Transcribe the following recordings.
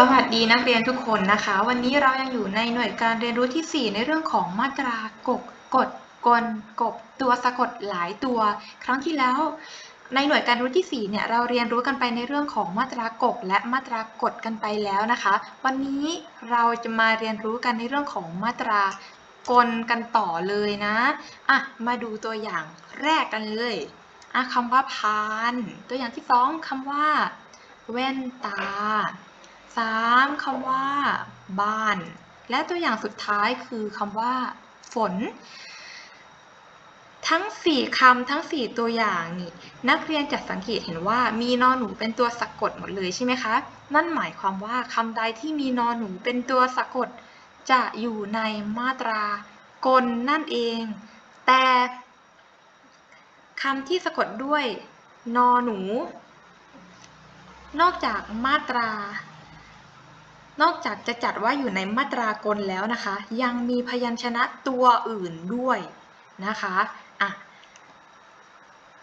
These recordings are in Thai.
สวัสดีนักเรียนทุกคนนะคะ วันนี้เรายังอยู่ในหน่วยการเรียนรู้ที่ 4 ในเรื่องของมาตรากกกฎกลกบตัวสะกดหลายตัว ครั้งที่แล้ว ในหน่วยการรู้ที่4เนี่ยเราเรียนรู้กันไปในเรื่องของมาตรากกและมาตรากฎกันไปแล้วนะคะ วันนี้เราจะมาเรียนรู้กันในเรื่องของมาตรากลกันต่อเลยนะอะมาดูตัวอย่างแรกกันเลยอะคำว่าพาน ตัวอย่างที่สองคำว่าแว่นตา 3. คำว่า บ้าน และตัวอย่างสุดท้ายคือคำว่า ฝน ทั้ง 4คำทั้ง 4 ตัวอย่างนี่ นักเรียนจะสังเกตเห็นว่ามีนอนหนูเป็นตัวสะกดหมดเลยใช่ไหมคะ นั่นหมายความว่าคำใดที่มีนอนหนูเป็นตัวสะกด จะอยู่ในมาตรากลนั่นเอง แต่คำที่สะกดด้วยนอหนู นอกจากมาตรา นอกจากจะจัดว่าอยู่ในมาตรากลแล้วนะคะ ยังมีพยัญชนะตัวอื่นด้วยนะคะอะ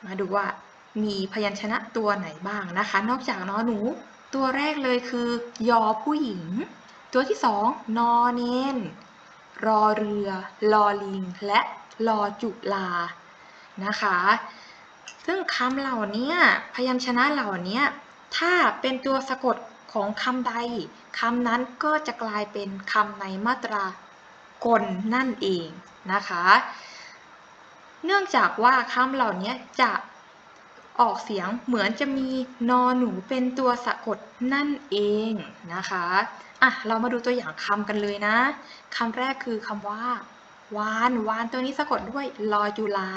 มาดูว่ามีพยัญชนะตัวไหนบ้างนะคะ นอกจากนอหนู ตัวแรกเลยคือยอผู้หญิง ตัวที่สองนอเนนรอเรือ ลอลิง และลอจุลานะคะ ซึ่งคำเหล่านี้พยัญชนะเหล่านี้ถ้าเป็นตัวสะกด ของคำใดคำนั้นก็จะกลายเป็นคำในมาตรากลนั่นเองนะคะ เนื่องจากว่าคำเหล่านี้จะออกเสียงเหมือนจะมีนอหนูเป็นตัวสะกดนั่นเองนะคะอะเรามาดูตัวอย่างคำกันเลยนะคำแรกคือคำว่าวานวานตัวนี้สะกดด้วยลอจุลา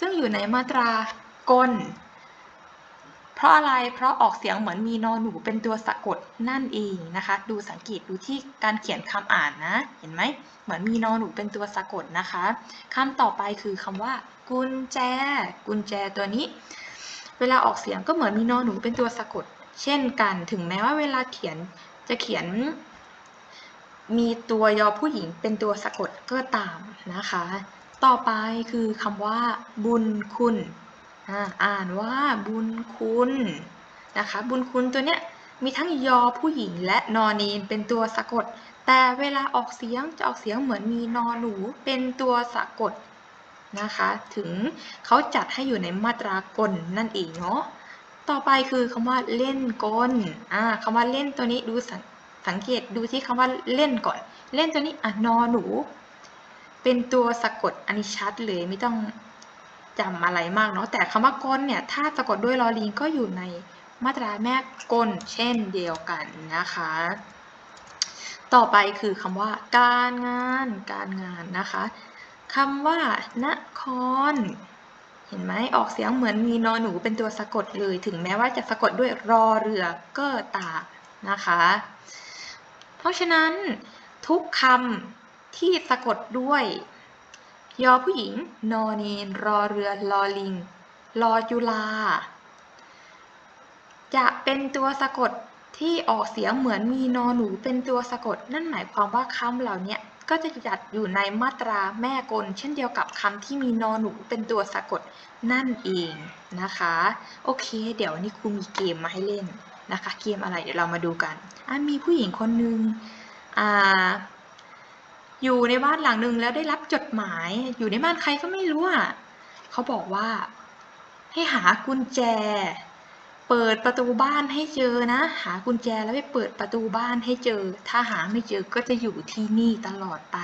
ซึ่งอยู่ในมาตรากล ราะอะไรเพราะออกเสียงเหมือนมีนอหนูเป็นตัวสะกดนั่นเองนะคะ ดูสังเกตดูที่การเขียนคำอ่านนะ เห็นไหมเหมือนมีนอหนูเป็นตัวสะกดนะคะคำต่อไปคือคำว่า กุญแจ กุญแจตัวนี้ เวลาออกเสียงก็เหมือนมีนอหนูเป็นตัวสะกด เช่นกันถึงแม้ว่าเวลาเขียนจะเขียน มีตัวยอผู้หญิงเป็นตัวสะกดก็ตามนะคะ ต่อไปคือคำว่า บุญคุณ อ่านว่าบุญคุณนะคะ บุญคุณตัวเนี้ยมีทั้งยอผู้หญิงและนอนีนเป็นตัวสะกด แต่เวลาออกเสียงจะออกเสียงเหมือนมีนอหนูเป็นตัวสะกดนะคะ ถึงเขาจัดให้อยู่ในมาตรากลนั่นเองเนาะต่อไปคือคำว่าเล่นกลอ่าคำว่าเล่นตัวนี้ดูสสังเกตดูที่คำว่าเล่นก่อน เล่นตัวนี้อะนอหนู เป็นตัวสะกดอันนี้ชัดเลยไม่ต้อง จำอะไรมากเนาะแต่คำว่ากลเนี่ยถ้าสะกดด้วยลอลิงก็อยู่ในมาตราแม่กลเช่นเดียวกันนะคะ ต่อไปคือคำว่า การงานการงานนะคะคำว่านคร เห็นไหมออกเสียงเหมือนมีนอหนูเป็นตัวสะกดเลย ถึงแม้ว่าจะสะกดด้วยรอเรือก็ตานะคะ เพราะฉะนั้นทุกคำที่สะกดด้วย ยอผู้หญิง นอนีนรอเรือลอลิงรอจุลา จะเป็นตัวสะกดที่ออกเสียงเหมือนมีนอหนูเป็นตัวสะกด นั่นหมายความว่าคำเหล่านี้ก็จะจัดอยู่ในมาตราแม่กล เช่นเดียวกับคำที่มีนอหนูเป็นตัวสะกดนั่นเองนะคะ โอเค เดี๋ยวนี้ครูมีเกมมาให้เล่นนะคะ เกมอะไรเดี๋ยวเรามาดูกันมีผู้หญิงคนหนึ่งอ่า อยู่ในบ้านหลังหนึ่งแล้วได้รับจดหมาย อยู่ในบ้านใครก็ไม่รู้อะเขาบอกว่า ให้หากุญแจ เปิดประตูบ้านให้เจอนะ หากุญแจแล้วไปเปิดประตูบ้านให้เจอ ถ้าหาไม่เจอก็จะอยู่ที่นี่ตลอดไป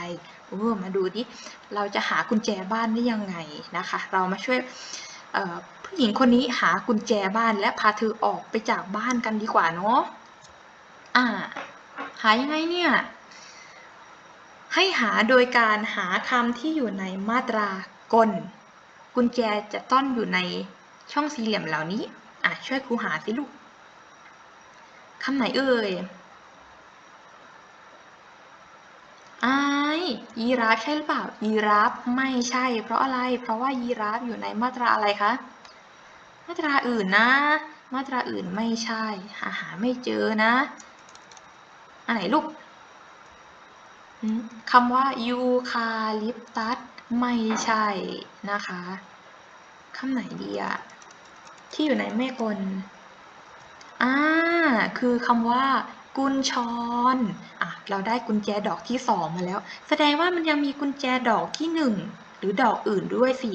โอ้มาดูดิเราจะหากุญแจบ้านได้ยังไงนะคะ เรามาช่วยผู้หญิงคนนี้หากุญแจบ้านและพาเธอออกไปจากบ้านกันดีกว่าเนาะอ่าหายังไงเนี่ย ให้หาโดยการหาคำที่อยู่ในมาตรากล กุญแจจะต้อนอยู่ในช่องสี่เหลี่ยมเหล่านี้อะช่วยครูหาสิลูกคำไหนเอ่ยไอยีราฟใช่หรือเปล่า ยีราฟไม่ใช่ เพราะอะไร เพราะว่ายีราฟอยู่ในมาตราอะไรคะ มาตราอื่นนะ มาตราอื่นไม่ใช่ หาหาไม่เจอนะ อันไหนลูก คำว่ายูคาลิปตัสไม่ใช่นะคะคำไหนดีอะที่อยู่ในแม่กลอ่าคือคำว่ากุญชรอะเราได้กุญแจดอกที่สองมาแล้ว แสดงว่ามันยังมีกุญแจดอกที่หนึ่งหรือดอกอื่นด้วยสิ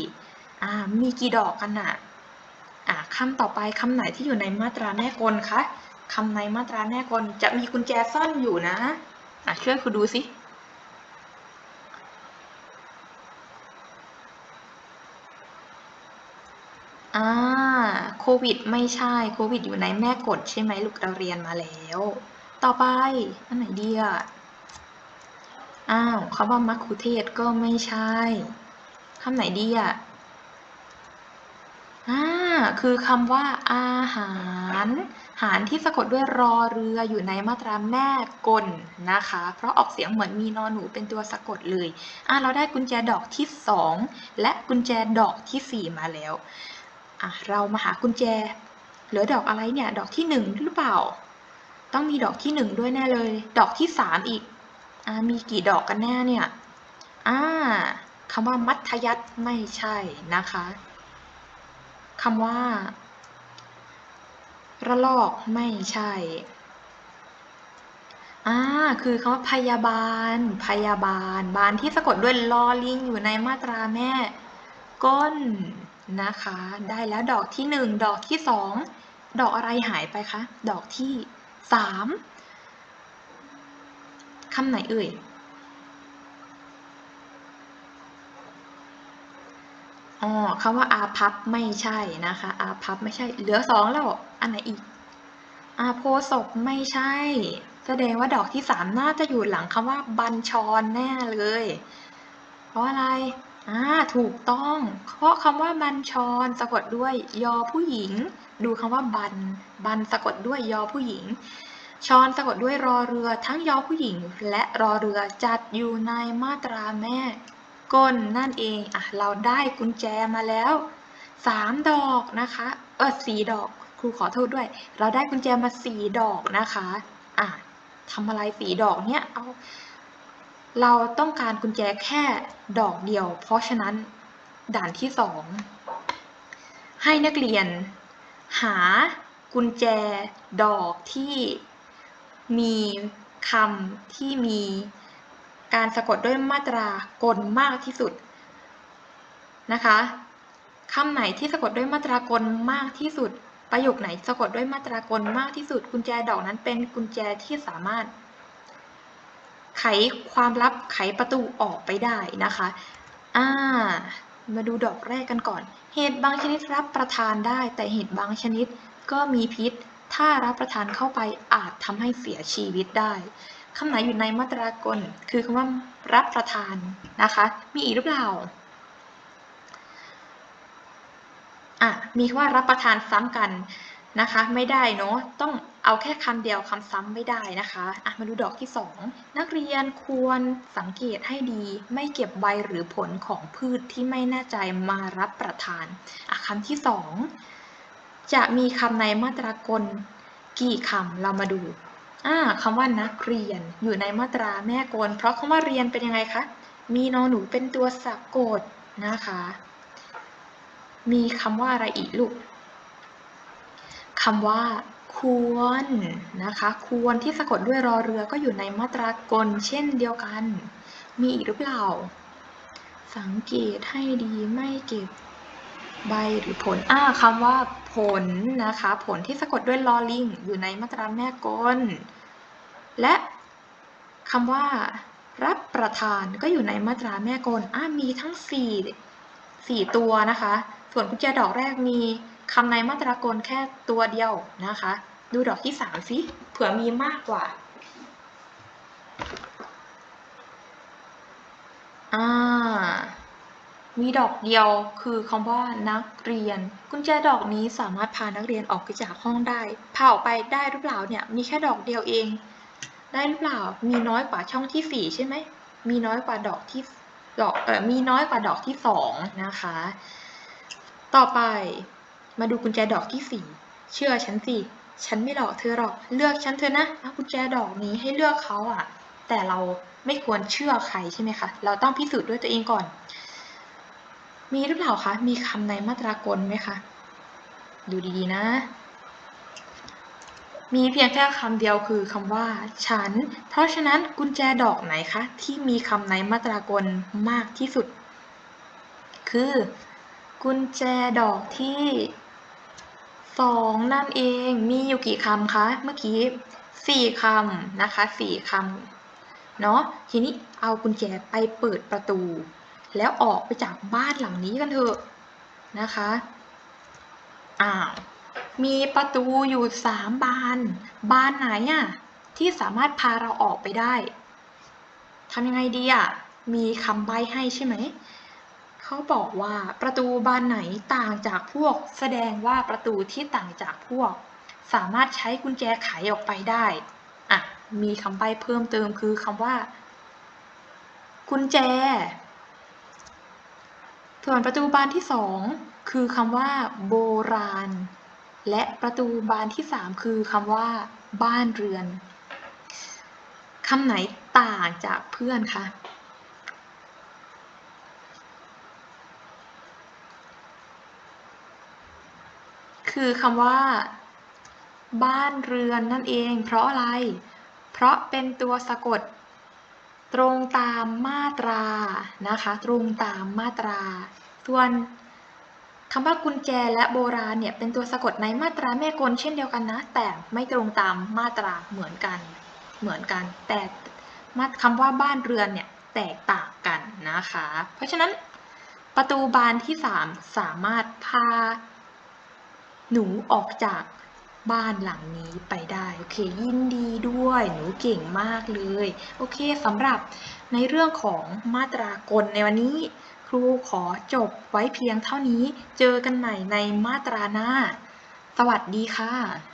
อ่ามีกี่ดอกกันน่ะอะคำต่อไปคำไหนที่อยู่ในมาตราแม่กลคะคำในมาตราแม่กลจะมีกุญแจซ่อนอยู่นะอะช่วยครูดูสิ อ่าโควิด ไม่ใช่ โควิดอยู่ในแม่กฎใช่ไหมลูก เราเรียนมาแล้ว ต่อไป อันไหนดีอะอ้าวคำว่ามัคคุเทศก็ไม่ใช่คำไหนดีอะอ่า คือคำว่าอาหาร หารที่สะกดด้วยรอเรืออยู่ในมาตราแม่กลนะคะ เพราะออกเสียงเหมือนมีนอนหนูเป็นตัวสะกดเลย อ่าเราได้กุญแจดอกที่สองและกุญแจดอกที่สี่มาแล้ว อะเรามาหากุญแจ เหลือดอกอะไรเนี่ย ดอกที่หนึ่งหรือเปล่า ต้องมีดอกที่หนึ่งด้วยแน่เลย ดอกที่สามอีกอ่ามีกี่ดอกกันแน่เนี่ยอ่าคำว่ามัธยัตไม่ใช่นะคะคำว่า ระลอกไม่ใช่อ่าคือคำว่าพยาบาล พยาบาล บานที่สะกดด้วยลอลิงอยู่ในมาตราแม่ ก้นนะคะ ได้แล้วดอกที่หนึ่งดอกที่สองดอกอะไรหายไปคะ ดอกที่สามคำไหนเอ่ย อ๋อคำว่าอาพับไม่ใช่นะคะ อาพับไม่ใช่ เหลือสองแล้ว อันไหนอีก อาโพศพไม่ใช่ แสดงว่าดอกที่สามน่าจะอยู่หลังคำว่าบัญชรแน่เลย เพราะอะไร อ่าถูกต้อง เพราะคำว่าบัญชรสะกดด้วยยอผู้หญิง ดูคำว่าบัน บันสะกดด้วยยอผู้หญิง ชอนสะกดด้วยรอเรือทั้งยอผู้หญิง และรอเรือจัดอยู่ในมาตราแม่ก้นนั่นเองอะเราได้กุญแจมาแล้วสามดอกนะคะเออสี่ดอกครูขอโทษด้วย เราได้กุญแจมาสี่ดอกนะคะอะทำอะไรสี่ดอกเนี้ยเอา เราต้องการกุญแจแค่ดอกเดียว เพราะฉะนั้นด่านที่สองให้นักเรียน หากุญแจดอกที่มีคำที่มีการสะกดด้วยมาตรากลมากที่สุดนะคะคำไหนที่สะกดด้วยมาตรากลมากที่สุด ประโยคไหนสะกดด้วยมาตรากลมากที่สุด กุญแจดอกนั้นเป็นกุญแจที่สามารถ ไขความลับไขประตูออกไปได้นะคะอ่ามาดูดอกแรกกันก่อน เห็ดบางชนิดรับประทานได้ แต่เห็ดบางชนิดก็มีพิษ ถ้ารับประทานเข้าไปอาจทำให้เสียชีวิตได้คำไหนอยู่ในมาตรากล คือคำว่ารับประทานนะคะ มีอีกหรือเปล่าอะมีคำว่ารับประทานซ้ำกัน นะคะ ไม่ได้เนาะต้องเอาแค่คำเดียวคำซ้ำไม่ได้นะคะอะมาดูดอกที่สองนักเรียนควรสังเกตให้ดี ไม่เก็บใบหรือผลของพืชที่ไม่แน่ใจมารับประทานอะคำที่สองจะมีคำในมาตรากลกี่คำเรามาดูอ่าคำว่านักเรียนอยู่ในมาตราแม่กล เพราะคำว่าเรียนเป็นยังไงคะ มีนอหนูเป็นตัวสะกดนะคะ มีคำว่าอะไรอีกลูก คำว่า ควรนะคะ ควรที่สะกดด้วยรอเรือก็อยู่ในมาตรากลเช่นเดียวกัน มีอีกหรือเปล่า สังเกตให้ดีไม่เก็บใบหรือผลอ่าคำว่า ผลนะคะ ผลที่สะกดด้วยลอลิงอยู่ในมาตราแม่กล และคำว่า รับประทานก็อยู่ในมาตราแม่กลอ่ามีทั้ง4 4ตัวนะคะ ส่วนกุญแจดอกแรกมี คำในมาตรากลแค่ตัวเดียวนะคะ ดูดอกที่3สิเผื่อมีมากกว่าอ่ามีดอกเดียวคือคำว่านักเรียน กุญแจดอกนี้สามารถพานักเรียนออกไปจากห้องได้ พาออกไปได้หรือเปล่าเนี่ยมีแค่ดอกเดียวเอง ได้หรือเปล่ามีน้อยกว่าช่องที่สี่ใช่ไหมมีน้อยกว่าดอกที่ดอกเออมีน้อยกว่าดอกที่สองนะคะ ต่อไป มาดูกุญแจดอกที่สี่เชื่อฉันสิ ฉันไม่หลอกเธอหรอก เลือกฉันเธอนะเอากุญแจดอกนี้ให้เลือกเขาอะ แต่เราไม่ควรเชื่อใครใช่ไหมคะ เราต้องพิสูจน์ด้วยตัวเองก่อน มีหรือเปล่าคะ มีคำในมาตรากลไหมคะ ดูดีๆนะ มีเพียงแค่คำเดียวคือคำว่า ฉัน เพราะฉะนั้นกุญแจดอกไหนคะ ที่มีคำในมาตรากลมากที่สุด คือ กุญแจดอกที่ สองนั่นเองมีอยู่กี่คำคะเมื่อกี้สี่คำนะคะสี่คำเนาะทีนี้เอากุญแจไปเปิดประตู แล้วออกไปจากบ้านหลังนี้กันเถอะนะคะอ้าวมีประตูอยู่สามบานบานไหนอะที่สามารถพาเราออกไปได้ทำยังไงดีอะมีคำใบ้ให้ใช่ไหม เขาบอกว่าประตูบานไหนต่างจากพวก แสดงว่าประตูที่ต่างจากพวก สามารถใช้กุญแจไขออกไปได้อะมีคำใบ้เพิ่มเติมคือคำว่า กุญแจ ส่วนประตูบานที่สองคือคำว่า โบราณ และประตูบานที่สามคือคำว่า บ้านเรือนคำไหนต่างจากเพื่อนคะ คือคำว่า บ้านเรือนนั่นเอง เพราะอะไร เพราะเป็นตัวสะกด ตรงตามมาตรานะคะ ตรงตามมาตรา ส่วนคำว่ากุญแจและโบราณเนี่ยเป็นตัวสะกดในมาตราแม่กลเช่นเดียวกันนะ แต่ไม่ตรงตามมาตราเหมือนกัน เหมือนกัน แต่คำว่าบ้านเรือนเนี่ยแตกต่างกันนะคะ เพราะฉะนั้นประตูบานที่ 3 สามารถพา หนูออกจากบ้านหลังนี้ไปได้โอเคยินดีด้วยหนูเก่งมากเลยโอเคสำหรับในเรื่องของมาตรากลในวันนี้ ครูขอจบไว้เพียงเท่านี้เจอกันใหม่ในมาตราหน้า สวัสดีค่ะ